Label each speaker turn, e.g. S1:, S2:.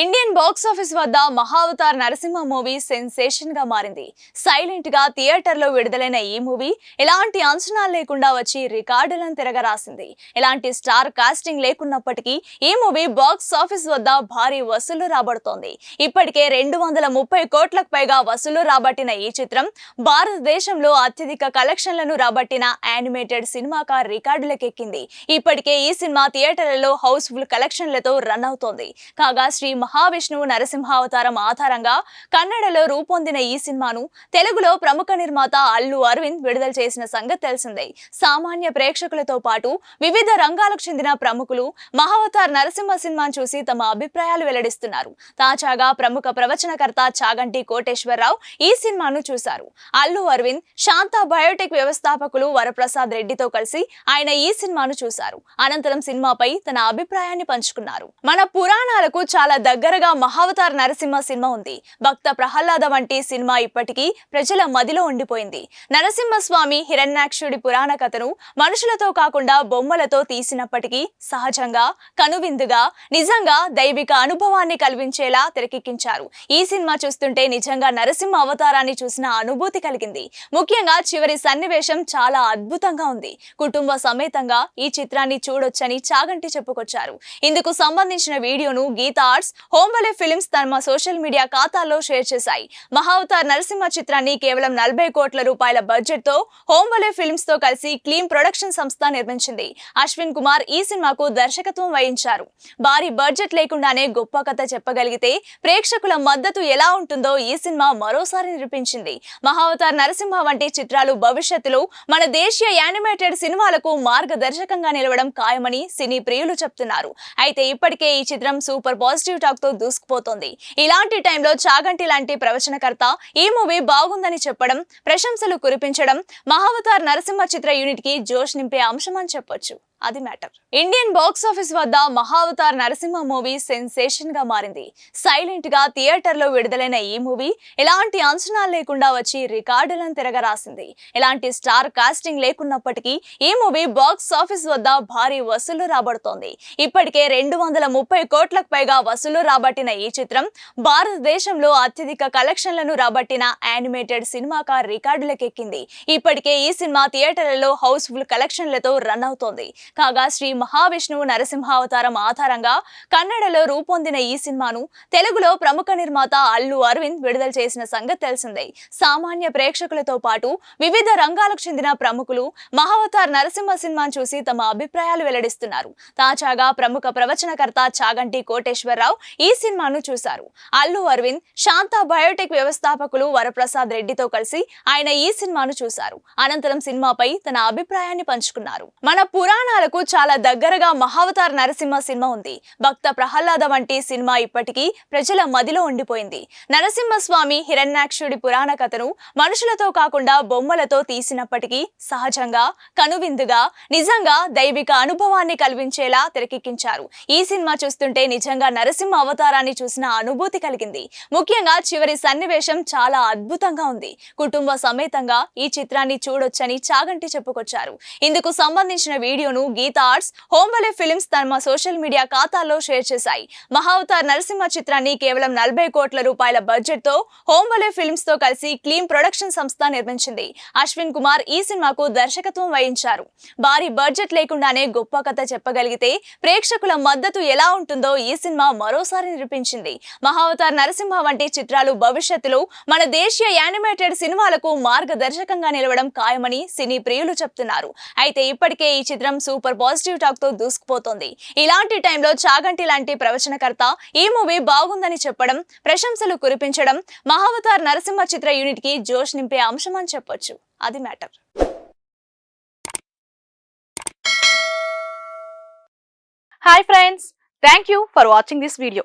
S1: Indian box office వద్ద Mahavatar Narasimha movie సెన్సేషన్గా మారింది. సైలెంట్గా థియేటర్లో విడుదలైన ఈ మూవీ ఎలాంటి అంచనాలు లేకుండా వచ్చి రికార్డులను తిరగరాసింది. ఎలాంటి స్టార్ కాస్టింగ్ లేకున్నప్పటికీ ఈ మూవీ బాక్స్ ఆఫీస్ వద్ద భారీ వసూలు రాబడుతోంది. ఇప్పటికే రెండు వందల ముప్పై కోట్లకు పైగా వసూలు రాబట్టిన ఈ చిత్రం భారతదేశంలో అత్యధిక కలెక్షన్లను రాబట్టిన యానిమేటెడ్ సినిమాగా రికార్డులకెక్కింది. ఇప్పటికే ఈ సినిమా థియేటర్లలో హౌస్ఫుల్ కలెక్షన్లతో రన్ అవుతోంది. కాగా శ్రీ మహావిష్ణువు నరసింహావతారం ఆధారంగా కన్నడలో రూపొందిన ఈ సినిమాను తెలుగులో ప్రముఖ నిర్మాత అల్లు అరవింద్ విడుదల చేసిన సంగతి తెలిసిందే. సామాన్య ప్రేక్షకులతో పాటు వివిధ రంగాలకు చెందిన ప్రముఖులు మహావతార్ నరసింహ సినిమాను చూసి తమ అభిప్రాయాలు వెల్లడిస్తున్నారు. తాజాగా ప్రముఖ ప్రవచనకర్త చాగంటి కోటేశ్వరరావు ఈ సినిమాను చూశారు. అల్లు అరవింద్ శాంత బయోటెక్ వ్యవస్థాపకులు వరప్రసాద్ రెడ్డితో కలిసి ఆయన ఈ సినిమాను చూశారు. అనంతరం సినిమాపై తన అభిప్రాయాన్ని పంచుకున్నారు. మన పురాణాలకు చాలా దగ్గరగా మహావతార్ నరసింహ సినిమా ఉంది. భక్త ప్రహ్లాద వంటి సినిమా ఇప్పటికీ ప్రజల మదిలో ఉండిపోయింది. నరసింహస్వామి హిరణ్యాక్షుడి పురాణ కథను మనుషులతో కాకుండా బొమ్మలతో తీసినప్పటికీ సహజంగా కనువిందుగా నిజంగా దైవిక అనుభవాన్ని కల్పించేలా తెరకెక్కించారు. ఈ సినిమా చూస్తుంటే నిజంగా నరసింహ అవతారాన్ని చూసిన అనుభూతి కలిగింది. ముఖ్యంగా చివరి సన్నివేశం చాలా అద్భుతంగా ఉంది. కుటుంబ సమేతంగా ఈ చిత్రాన్ని చూడొచ్చని చాగంటి చెప్పుకొచ్చారు. ఇందుకు సంబంధించిన వీడియోను గీతా ఆర్ట్స్ హోంబలే ఫిలిమ్స్ తమ సోషల్ మీడియా ఖాతాల్లో షేర్ చేశాయి. మహావతార్ నరసింహ చిత్రాన్ని కేవలం నలభై కోట్ల రూపాయల బడ్జెట్తో హోంబలే ఫిలిమ్స్తో కలిసి క్లీన్ ప్రొడక్షన్ సంస్థ నిర్మించింది. అశ్విన్ కుమార్ ఈ సినిమాకు దర్శకత్వం వహించారు. భారీ బడ్జెట్ లేకుండానే గొప్ప కథ చెప్పగలిగితే ప్రేక్షకుల మద్దతు ఎలా ఉంటుందో ఈ సినిమా మరోసారి నిరూపించింది. మహావతార్ నరసింహ వంటి చిత్రాలు భవిష్యత్తులో మన దేశీయ యానిమేటెడ్ సినిమాలకు మార్గదర్శకంగా నిలవడం ఖాయమని సినీ ప్రియులు చెప్తున్నారు. అయితే ఇప్పటికే ఈ చిత్రం సూపర్ పాజిటివ్ టాక్తో దూసుకుపోతోంది. ఇలాంటి టైంలో చాగంటి లాంటి ప్రవచనకర్త ఈ మూవీ బాగుందని చెప్పడం ప్రశంసలు కురిపించడం మహావతార్ నరసింహ చిత్ర యూనిట్కి జోష్ నింపే అంశం అని చెప్పొచ్చు. అది మ్యాటర్. ఇండియన్ బాక్స్ ఆఫీస్ వద్ద మహావతార్ నరసింహ మూవీ సెన్సేషన్గా మారింది. సైలెంట్గా థియేటర్లో విడుదలైన ఈ మూవీ ఎలాంటి అంచనాలు లేకుండా వచ్చి రికార్డులను తిరగరాసింది. ఎలాంటి స్టార్ కాస్టింగ్ లేకున్నప్పటికీ ఈ మూవీ బాక్స్ ఆఫీస్ వద్ద భారీ వసూలు రాబడుతోంది. ఇప్పటికే రెండు వందల ముప్పై కోట్లకు పైగా వసూలు రాబట్టిన ఈ చిత్రం భారతదేశంలో అత్యధిక కలెక్షన్లను రాబట్టిన యానిమేటెడ్ సినిమాగా రికార్డులకెక్కింది. ఇప్పటికే ఈ సినిమా థియేటర్లలో హౌస్ఫుల్ కలెక్షన్లతో రన్ అవుతోంది. కాగా శ్రీ మహావిష్ణువు నరసింహావతారం ఆధారంగా కన్నడలో రూపొందిన ఈ సినిమాను తెలుగులో ప్రముఖ నిర్మాత అల్లు అరవింద్ విడుదల చేసిన సంగతి తెలిసిందే. సామాన్య ప్రేక్షకులతో పాటు వివిధ రంగాలకు చెందిన ప్రముఖులు మహావతార్ నరసింహ సినిమాను చూసి తమ అభిప్రాయాలు వెల్లడిస్తున్నారు. తాజాగా ప్రముఖ ప్రవచనకర్త చాగంటి కోటేశ్వరరావు ఈ సినిమాను చూశారు. అల్లు అరవింద్ శాంత బయోటెక్ వ్యవస్థాపకులు వరప్రసాద్ రెడ్డితో కలిసి ఆయన ఈ సినిమాను చూశారు. అనంతరం సినిమాపై తన అభిప్రాయాన్ని పంచుకున్నారు. మన సినిమాలకు చాలా దగ్గరగా మహావతార్ నరసింహ సినిమా ఉంది. భక్త ప్రహ్లాద వంటి సినిమా ఇప్పటికీ ప్రజల మదిలో ఉండిపోయింది. నరసింహస్వామి హిరణ్యాక్షుడి పురాణ కథను మనుషులతో కాకుండా బొమ్మలతో తీసినప్పటికీ సహజంగా కనువిందుగా నిజంగా దైవిక అనుభవాన్ని కల్పించేలా తెరకెక్కించారు. ఈ సినిమా చూస్తుంటే నిజంగా నరసింహ అవతారాన్ని చూసిన అనుభూతి కలిగింది. ముఖ్యంగా చివరి సన్నివేశం చాలా అద్భుతంగా ఉంది. కుటుంబ సమేతంగా ఈ చిత్రాన్ని చూడొచ్చని చాగంటి చెప్పుకొచ్చారు. ఇందుకు సంబంధించిన వీడియోను గీత ఆర్ట్స్ హోంవలే ఫిలిమ్స్ తమ సోషల్ మీడియా ఖాతాల్లో షేర్ చేశాయి. మహావతార్ నరసింహ చిత్రాన్ని కేవలం నలభై కోట్ల రూపాయల బడ్జెట్తో హోంబలే ఫిలిమ్స్తో కలిసి క్లీన్ ప్రొడక్షన్ సంస్థ నిర్మించింది. అశ్విన్ కుమార్ ఈ సినిమాకు దర్శకత్వం వహించారు. భారీ బడ్జెట్ లేకుండానే గొప్ప కథ చెప్పగలిగితే ప్రేక్షకుల మద్దతు ఎలా ఉంటుందో ఈ సినిమా మరోసారి నిరూపించింది. మహావతార్ నరసింహ వంటి చిత్రాలు భవిష్యత్తులో మన దేశీయ యానిమేటెడ్ సినిమాలకు మార్గదర్శకంగా నిలవడం ఖాయమని సినీ ప్రియులు చెప్తున్నారు. అయితే ఇప్పటికే ఈ చిత్రం సూపర్ పాజిటివ్ టాక్తో దూసుకుపోతోంది. ఇలాంటి టైంలో చాగంటి లాంటి ప్రవచనకర్త ఈ మూవీ బాగుందని చెప్పడం ప్రశంసలు కురిపించడం మహావతార్ నరసింహ చిత్ర యూనిట్కి జోష్ నింపే అంశం అని చెప్పొచ్చు. అది matter hi friends thank you for watching this video